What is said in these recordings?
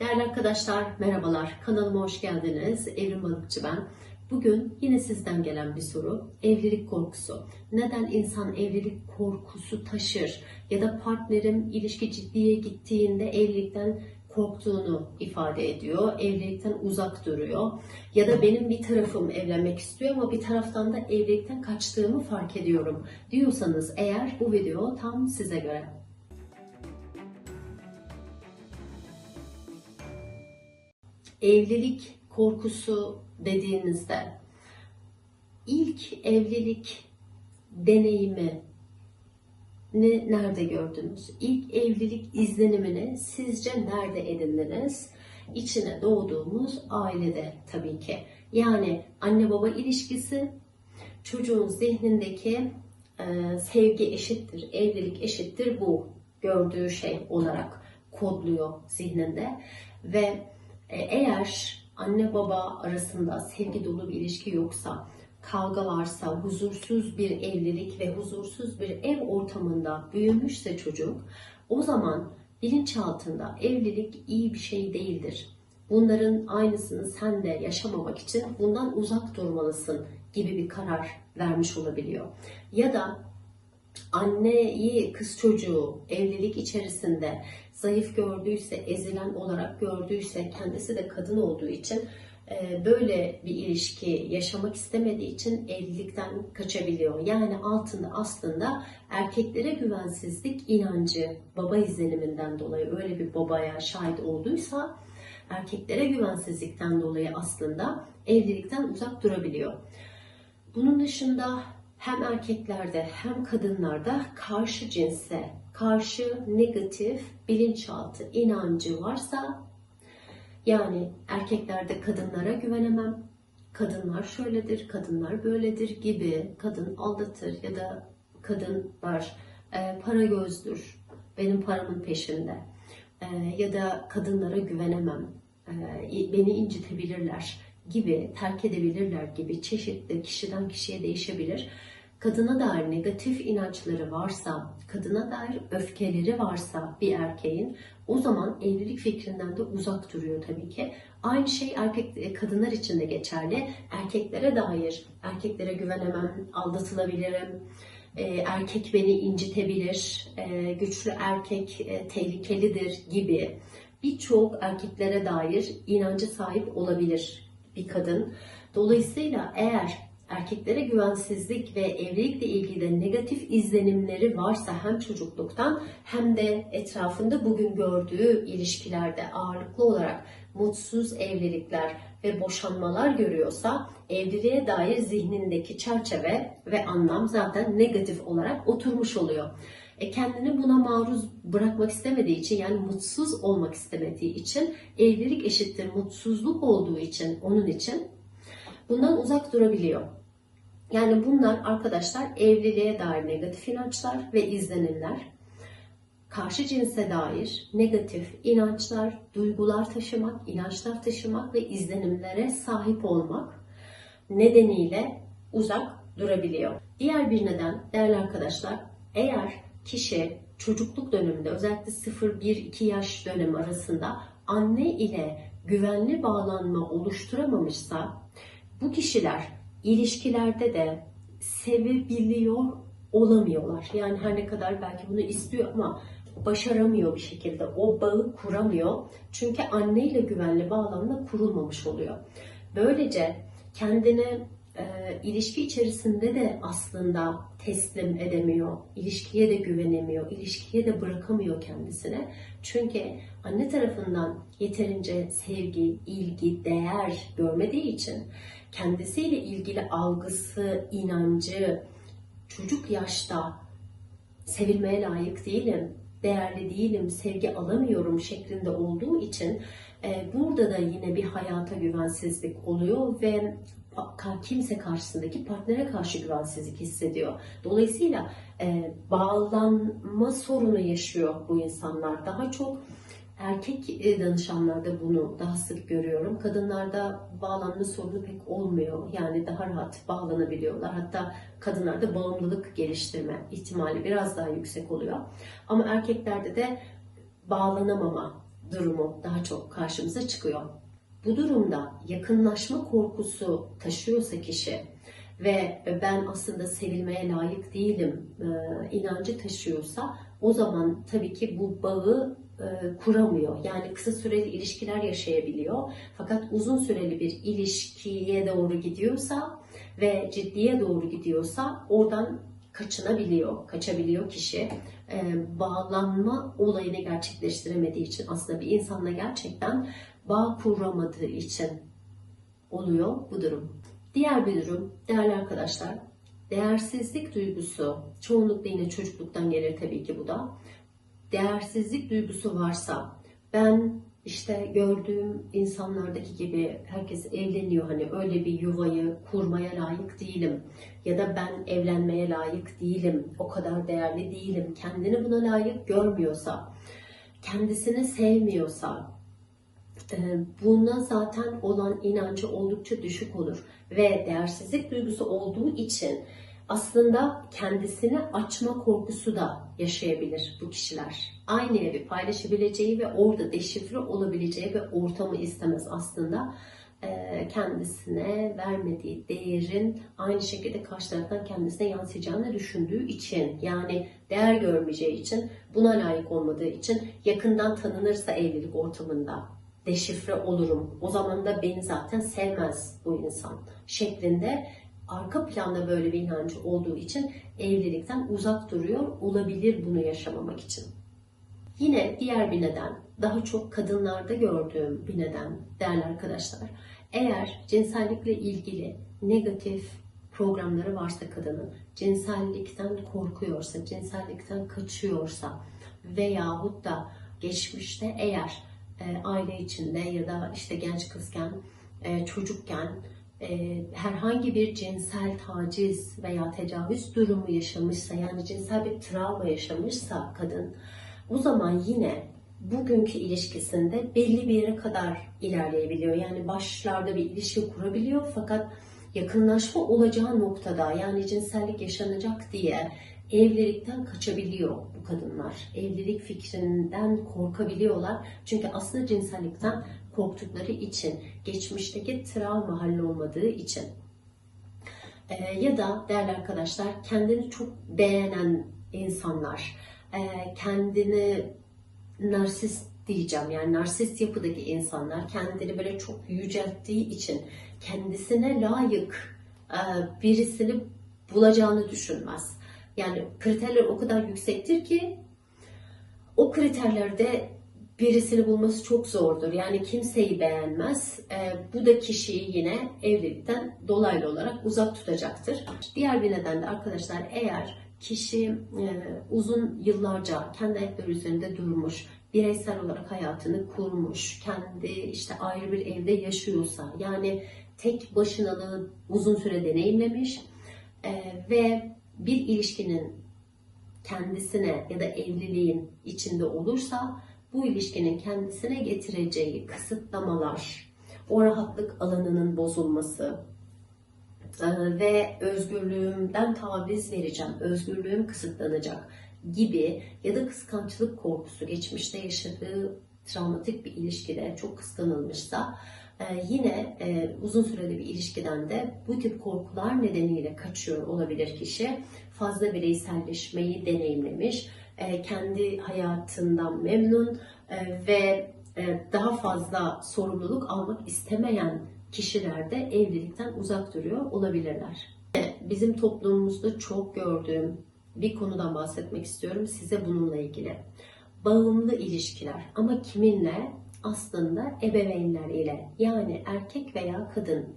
Değerli arkadaşlar merhabalar. Kanalıma hoş geldiniz. Evrim Balıkçı ben. Bugün yine sizden gelen bir soru. Evlilik korkusu. Neden insan evlilik korkusu taşır? Ya da partnerim ilişki ciddiye gittiğinde evlilikten korktuğunu ifade ediyor. Evlilikten uzak duruyor. Ya da benim bir tarafım evlenmek istiyor ama bir taraftan da evlilikten kaçtığımı fark ediyorum diyorsanız eğer bu video tam size göre. Evlilik korkusu dediğinizde ilk evlilik deneyimi ne nerede gördünüz? İlk evlilik izlenimini sizce nerede edindiniz? İçine doğduğumuz ailede tabii ki. Yani anne baba ilişkisi çocuğun zihnindeki e, sevgi eşittir, evlilik eşittir bu gördüğü şey olarak kodluyor zihninde ve eğer anne baba arasında sevgi dolu bir ilişki yoksa, kavga varsa, huzursuz bir evlilik ve huzursuz bir ev ortamında büyümüşse çocuk, o zaman bilinçaltında evlilik iyi bir şey değildir. Bunların aynısını sen de yaşamamak için bundan uzak durmalısın gibi bir karar vermiş olabiliyor. Ya da anneyi kız çocuğu evlilik içerisinde zayıf gördüyse, ezilen olarak gördüyse, kendisi de kadın olduğu için e, böyle bir ilişki yaşamak istemediği için evlilikten kaçabiliyor. Yani altında aslında erkeklere güvensizlik inancı baba izleniminden dolayı öyle bir babaya şahit olduysa erkeklere güvensizlikten dolayı aslında evlilikten uzak durabiliyor. Bunun dışında hem erkeklerde hem kadınlarda karşı cinse karşı negatif bilinçaltı inancı varsa yani erkeklerde kadınlara güvenemem, kadınlar şöyledir, kadınlar böyledir gibi kadın aldatır ya da kadınlar e, para gözdür, benim paramın peşinde e, ya da kadınlara güvenemem, e, beni incitebilirler gibi, terk edebilirler gibi çeşitli kişiden kişiye değişebilir kadına dair negatif inançları varsa, kadına dair öfkeleri varsa bir erkeğin o zaman evlilik fikrinden de uzak duruyor tabii ki. Aynı şey erkek e, kadınlar için de geçerli. Erkeklere dair erkeklere güvenemem, aldatılabilirim. E, erkek beni incitebilir, e, güçlü erkek tehlikelidir gibi birçok erkeklere dair inancı sahip olabilir bir kadın. Dolayısıyla eğer erkeklere güvensizlik ve evlilikle ilgili negatif izlenimleri varsa hem çocukluktan hem de etrafında bugün gördüğü ilişkilerde ağırlıklı olarak mutsuz evlilikler ve boşanmalar görüyorsa evliliğe dair zihnindeki çerçeve ve anlam zaten negatif olarak oturmuş oluyor. E kendini buna maruz bırakmak istemediği için yani mutsuz olmak istemediği için evlilik eşittir mutsuzluk olduğu için onun için bundan uzak durabiliyor. Yani bunlar arkadaşlar evliliğe dair negatif inançlar ve izlenimler. Karşı cinse dair negatif inançlar, duygular taşımak, inançlar taşımak ve izlenimlere sahip olmak nedeniyle uzak durabiliyor. Diğer bir neden değerli arkadaşlar eğer kişi çocukluk döneminde özellikle 0-1-2 yaş dönemi arasında anne ile güvenli bağlanma oluşturamamışsa bu kişiler ilişkilerde de sevebiliyor olamıyorlar. Yani her ne kadar belki bunu istiyor ama başaramıyor bir şekilde. O bağı kuramıyor. Çünkü anneyle güvenli bağlamda kurulmamış oluyor. Böylece kendine e, ilişki içerisinde de aslında teslim edemiyor. İlişkiye de güvenemiyor. ilişkiye de bırakamıyor kendisine. Çünkü anne tarafından yeterince sevgi, ilgi, değer görmediği için kendisiyle ilgili algısı, inancı çocuk yaşta sevilmeye layık değilim, değerli değilim, sevgi alamıyorum şeklinde olduğu için e, burada da yine bir hayata güvensizlik oluyor ve kimse karşısındaki partnere karşı güvensizlik hissediyor. Dolayısıyla e, bağlanma sorunu yaşıyor bu insanlar. Daha çok Erkek e, danışanlarda bunu daha sık görüyorum. Kadınlarda bağlanma sorunu pek olmuyor. Yani daha rahat bağlanabiliyorlar. Hatta kadınlarda bağımlılık geliştirme ihtimali biraz daha yüksek oluyor. Ama erkeklerde de bağlanamama durumu daha çok karşımıza çıkıyor. Bu durumda yakınlaşma korkusu taşıyorsa kişi ve ben aslında sevilmeye layık değilim e, inancı taşıyorsa o zaman tabii ki bu bağı e, kuramıyor. Yani kısa süreli ilişkiler yaşayabiliyor. Fakat uzun süreli bir ilişkiye doğru gidiyorsa ve ciddiye doğru gidiyorsa oradan kaçınabiliyor, kaçabiliyor kişi. E, bağlanma olayını gerçekleştiremediği için aslında bir insanla gerçekten bağ kuramadığı için oluyor bu durum. Diğer bir durum değerli arkadaşlar, değersizlik duygusu çoğunlukla yine çocukluktan gelir tabii ki bu da. Değersizlik duygusu varsa ben işte gördüğüm insanlardaki gibi herkes evleniyor hani öyle bir yuvayı kurmaya layık değilim ya da ben evlenmeye layık değilim o kadar değerli değilim kendini buna layık görmüyorsa kendisini sevmiyorsa buna zaten olan inancı oldukça düşük olur ve değersizlik duygusu olduğu için aslında kendisini açma korkusu da yaşayabilir bu kişiler. Aynı evi paylaşabileceği ve orada deşifre olabileceği ve ortamı istemez aslında e, kendisine vermediği değerin aynı şekilde karşı taraftan kendisine yansıyacağını düşündüğü için yani değer görmeyeceği için buna layık olmadığı için yakından tanınırsa evlilik ortamında deşifre olurum. O zaman da beni zaten sevmez bu insan şeklinde arka planda böyle bir inancı olduğu için evlilikten uzak duruyor olabilir bunu yaşamamak için. Yine diğer bir neden, daha çok kadınlarda gördüğüm bir neden değerli arkadaşlar. Eğer cinsellikle ilgili negatif programları varsa kadının, cinsellikten korkuyorsa, cinsellikten kaçıyorsa veyahut da geçmişte eğer e, aile içinde ya da işte genç kızken, e, çocukken e, herhangi bir cinsel taciz veya tecavüz durumu yaşamışsa yani cinsel bir travma yaşamışsa kadın o zaman yine bugünkü ilişkisinde belli bir yere kadar ilerleyebiliyor. Yani başlarda bir ilişki kurabiliyor fakat yakınlaşma olacağı noktada yani cinsellik yaşanacak diye evlilikten kaçabiliyor bu kadınlar. Evlilik fikrinden korkabiliyorlar. Çünkü aslında cinsellikten korktukları için, geçmişteki travma hallolmadığı için. Ee, ya da değerli arkadaşlar kendini çok beğenen insanlar, e, kendini narsist diyeceğim yani narsist yapıdaki insanlar kendini böyle çok yücelttiği için kendisine layık e, birisini bulacağını düşünmez. Yani kriterler o kadar yüksektir ki o kriterlerde birisini bulması çok zordur. Yani kimseyi beğenmez. E, bu da kişiyi yine evlilikten dolaylı olarak uzak tutacaktır. Diğer bir neden de arkadaşlar eğer kişi e, uzun yıllarca kendi ayakları üzerinde durmuş, bireysel olarak hayatını kurmuş, kendi işte ayrı bir evde yaşıyorsa, yani tek başınalığı uzun süre deneyimlemiş e, ve bir ilişkinin kendisine ya da evliliğin içinde olursa bu ilişkinin kendisine getireceği kısıtlamalar, o rahatlık alanının bozulması e, ve özgürlüğümden taviz vereceğim, özgürlüğüm kısıtlanacak gibi ya da kıskançlık korkusu geçmişte yaşadığı travmatik bir ilişkide çok kıskanılmışsa yine e, uzun süreli bir ilişkiden de bu tip korkular nedeniyle kaçıyor olabilir kişi. Fazla bireyselleşmeyi deneyimlemiş, e, kendi hayatından memnun ve daha fazla sorumluluk almak istemeyen kişiler de evlilikten uzak duruyor olabilirler. Bizim toplumumuzda çok gördüğüm bir konudan bahsetmek istiyorum size bununla ilgili. Bağımlı ilişkiler ama kiminle? Aslında ebeveynler ile yani erkek veya kadın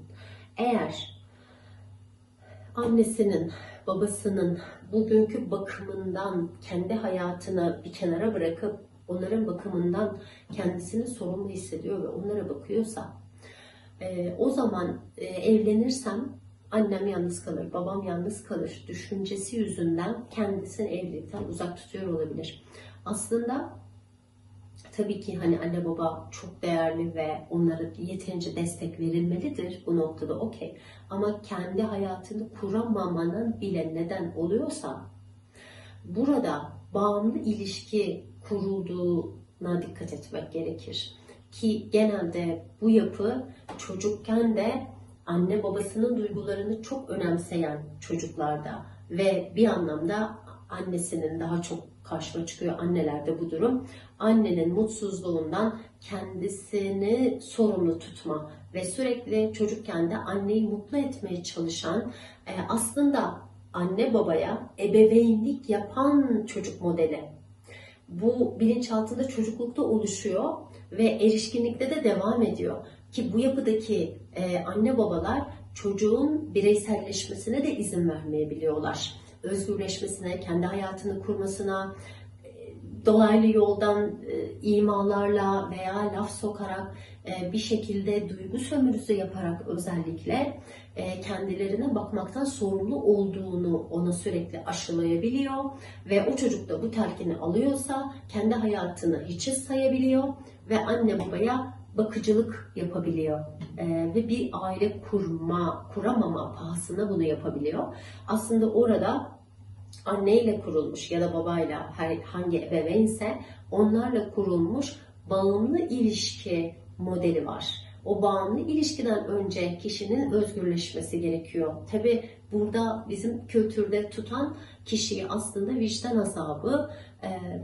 eğer annesinin, babasının bugünkü bakımından kendi hayatını bir kenara bırakıp onların bakımından kendisini sorumlu hissediyor ve onlara bakıyorsa e, o zaman e, evlenirsem annem yalnız kalır, babam yalnız kalır düşüncesi yüzünden kendisini evlilikten uzak tutuyor olabilir. Aslında tabii ki hani anne baba çok değerli ve onlara yeterince destek verilmelidir bu noktada okey. Ama kendi hayatını kuramamanın bile neden oluyorsa burada bağımlı ilişki kurulduğu yapısına dikkat etmek gerekir. Ki genelde bu yapı çocukken de anne babasının duygularını çok önemseyen çocuklarda ve bir anlamda annesinin daha çok karşıma çıkıyor annelerde bu durum. Annenin mutsuzluğundan kendisini sorumlu tutma ve sürekli çocukken de anneyi mutlu etmeye çalışan e, aslında anne babaya ebeveynlik yapan çocuk modeli. Bu bilinçaltında çocuklukta oluşuyor ve erişkinlikte de devam ediyor. Ki bu yapıdaki e, anne babalar çocuğun bireyselleşmesine de izin vermeyebiliyorlar. Özgürleşmesine, kendi hayatını kurmasına, e, dolaylı yoldan e, imalarla veya laf sokarak e, bir şekilde duygu sömürüsü yaparak özellikle kendilerine bakmaktan sorumlu olduğunu ona sürekli aşılayabiliyor ve o çocuk da bu telkini alıyorsa kendi hayatını hiçe sayabiliyor ve anne babaya bakıcılık yapabiliyor Ve bir aile kurma kuramama pahasına bunu yapabiliyor. Aslında orada anneyle kurulmuş ya da babayla her hangi ebeveynse onlarla kurulmuş bağımlı ilişki modeli var. O bağımlı ilişkiden önce kişinin özgürleşmesi gerekiyor. Tabi burada bizim kültürde tutan kişiyi aslında vicdan azabı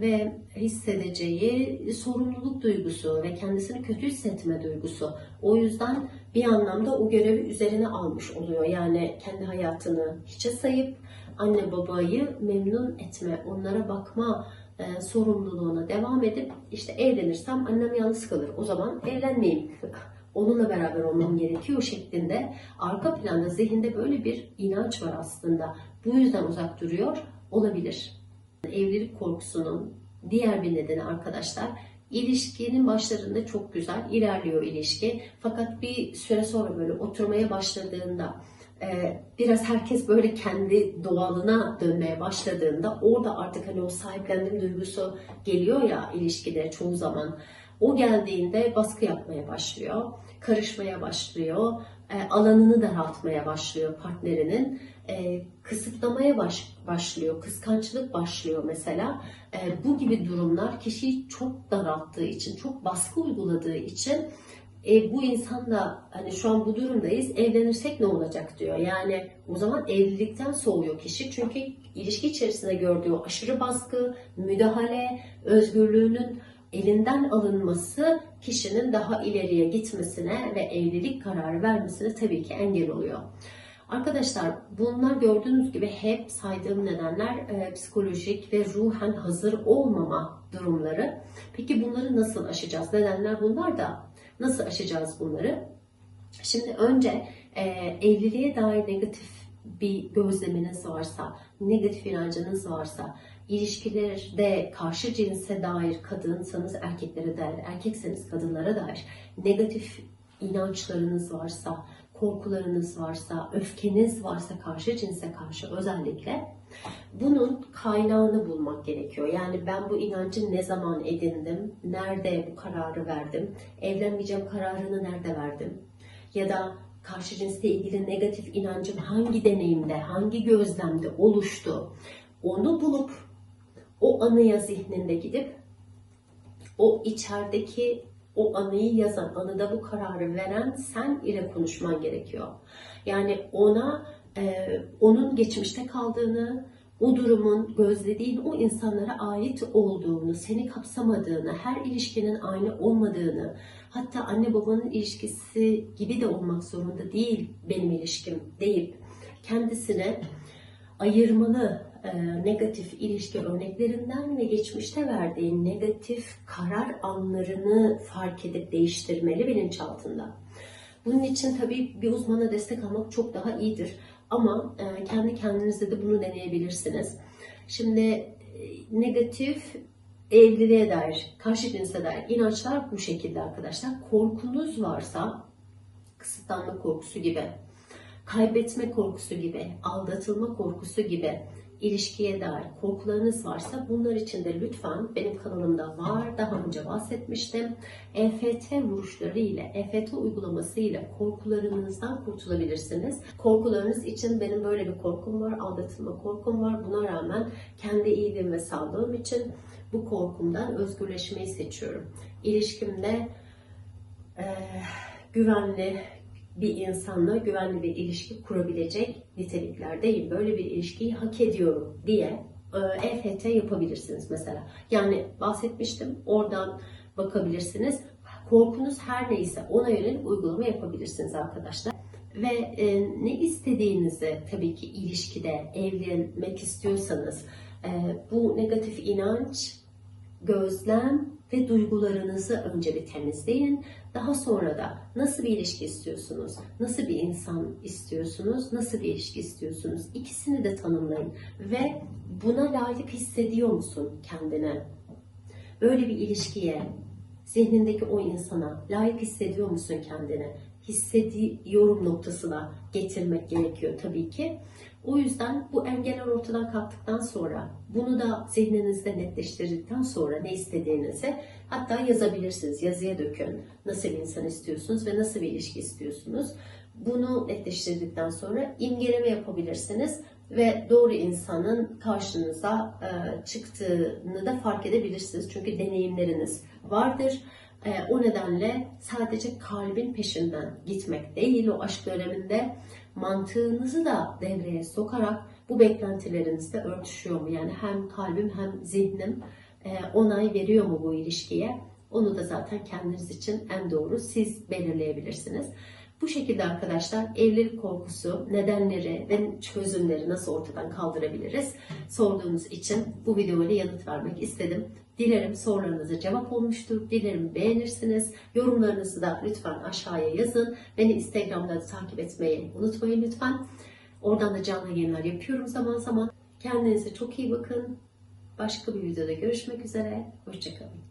ve hissedeceği sorumluluk duygusu ve kendisini kötü hissetme duygusu. O yüzden bir anlamda o görevi üzerine almış oluyor. Yani kendi hayatını hiçe sayıp anne babayı memnun etme, onlara bakma e, sorumluluğuna devam edip işte evlenirsem annem yalnız kalır. O zaman evlenmeyeyim. Onunla beraber olmam gerekiyor şeklinde arka planda zihinde böyle bir inanç var aslında. Bu yüzden uzak duruyor olabilir. Evlilik korkusunun diğer bir nedeni arkadaşlar İlişkinin başlarında çok güzel ilerliyor ilişki. Fakat bir süre sonra böyle oturmaya başladığında e, biraz herkes böyle kendi doğalına dönmeye başladığında orada artık hani o sahiplendim duygusu geliyor ya ilişkide çoğu zaman. O geldiğinde baskı yapmaya başlıyor, karışmaya başlıyor, e, alanını daraltmaya başlıyor partnerinin, e, kısıtlamaya baş, başlıyor, kıskançlık başlıyor mesela. E, bu gibi durumlar kişiyi çok daralttığı için, çok baskı uyguladığı için e, bu insan da hani şu an bu durumdayız evlenirsek ne olacak diyor. Yani o zaman evlilikten soğuyor kişi çünkü ilişki içerisinde gördüğü aşırı baskı, müdahale, özgürlüğünün elinden alınması kişinin daha ileriye gitmesine ve evlilik kararı vermesine tabii ki engel oluyor. Arkadaşlar bunlar gördüğünüz gibi hep saydığım nedenler e, psikolojik ve ruhen hazır olmama durumları. Peki bunları nasıl aşacağız? Nedenler bunlar da nasıl aşacağız bunları? Şimdi önce e, evliliğe dair negatif bir gözleminiz varsa, negatif inancınız varsa, ilişkilerde karşı cinse dair kadınsanız erkeklere dair, erkekseniz kadınlara dair negatif inançlarınız varsa, korkularınız varsa, öfkeniz varsa karşı cinse karşı özellikle bunun kaynağını bulmak gerekiyor. Yani ben bu inancı ne zaman edindim, nerede bu kararı verdim, evlenmeyeceğim kararını nerede verdim ya da karşı cinsle ilgili negatif inancım hangi deneyimde, hangi gözlemde oluştu onu bulup o anıya zihninde gidip o içerideki o anıyı yazan, anıda bu kararı veren sen ile konuşman gerekiyor. Yani ona e, onun geçmişte kaldığını, o durumun gözlediğin o insanlara ait olduğunu, seni kapsamadığını, her ilişkinin aynı olmadığını, hatta anne babanın ilişkisi gibi de olmak zorunda değil benim ilişkim deyip kendisine ayırmalı e, negatif ilişki örneklerinden ve geçmişte verdiği negatif karar anlarını fark edip değiştirmeli bilinçaltında. Bunun için tabii bir uzmana destek almak çok daha iyidir. Ama e, kendi kendinizde de bunu deneyebilirsiniz. Şimdi e, negatif evliliğe dair, karşı cinse dair inançlar bu şekilde arkadaşlar. Korkunuz varsa kısıtlanma korkusu gibi, kaybetme korkusu gibi, aldatılma korkusu gibi, ilişkiye dair korkularınız varsa bunlar için de lütfen benim kanalımda var. Daha önce bahsetmiştim. EFT vuruşları ile, EFT uygulaması ile korkularınızdan kurtulabilirsiniz. Korkularınız için benim böyle bir korkum var, aldatılma korkum var. Buna rağmen kendi iyiliğim ve sağlığım için bu korkumdan özgürleşmeyi seçiyorum. İlişkimde e, güvenli bir insanla güvenli bir ilişki kurabilecek niteliklerdeyim. Böyle bir ilişkiyi hak ediyorum diye e, EFT yapabilirsiniz mesela. Yani bahsetmiştim oradan bakabilirsiniz. Korkunuz her neyse ona yönelik uygulama yapabilirsiniz arkadaşlar. Ve e, ne istediğinizi tabii ki ilişkide evlenmek istiyorsanız e, bu negatif inanç, gözlem ve duygularınızı önce bir temizleyin. Daha sonra da nasıl bir ilişki istiyorsunuz? Nasıl bir insan istiyorsunuz? Nasıl bir ilişki istiyorsunuz? İkisini de tanımlayın ve buna layık hissediyor musun kendine? Böyle bir ilişkiye, zihnindeki o insana layık hissediyor musun kendine? Hissediyorum noktasına getirmek gerekiyor tabii ki. O yüzden bu engeller ortadan kalktıktan sonra, bunu da zihninizde netleştirdikten sonra ne istediğinizi hatta yazabilirsiniz, yazıya dökün. Nasıl bir insan istiyorsunuz ve nasıl bir ilişki istiyorsunuz? Bunu netleştirdikten sonra imgeleme yapabilirsiniz ve doğru insanın karşınıza e, çıktığını da fark edebilirsiniz. Çünkü deneyimleriniz vardır. E, o nedenle sadece kalbin peşinden gitmek değil, o aşk döneminde mantığınızı da devreye sokarak bu beklentilerinizde örtüşüyor mu? Yani hem kalbim hem zihnim e, onay veriyor mu bu ilişkiye? Onu da zaten kendiniz için en doğru siz belirleyebilirsiniz. Bu şekilde arkadaşlar evlilik korkusu, nedenleri ve çözümleri nasıl ortadan kaldırabiliriz sorduğunuz için bu videoyla yanıt vermek istedim. Dilerim sorularınıza cevap olmuştur. Dilerim beğenirsiniz. Yorumlarınızı da lütfen aşağıya yazın. Beni Instagram'da da takip etmeyi unutmayın lütfen. Oradan da canlı yayınlar yapıyorum zaman zaman. Kendinize çok iyi bakın. Başka bir videoda görüşmek üzere. Hoşçakalın.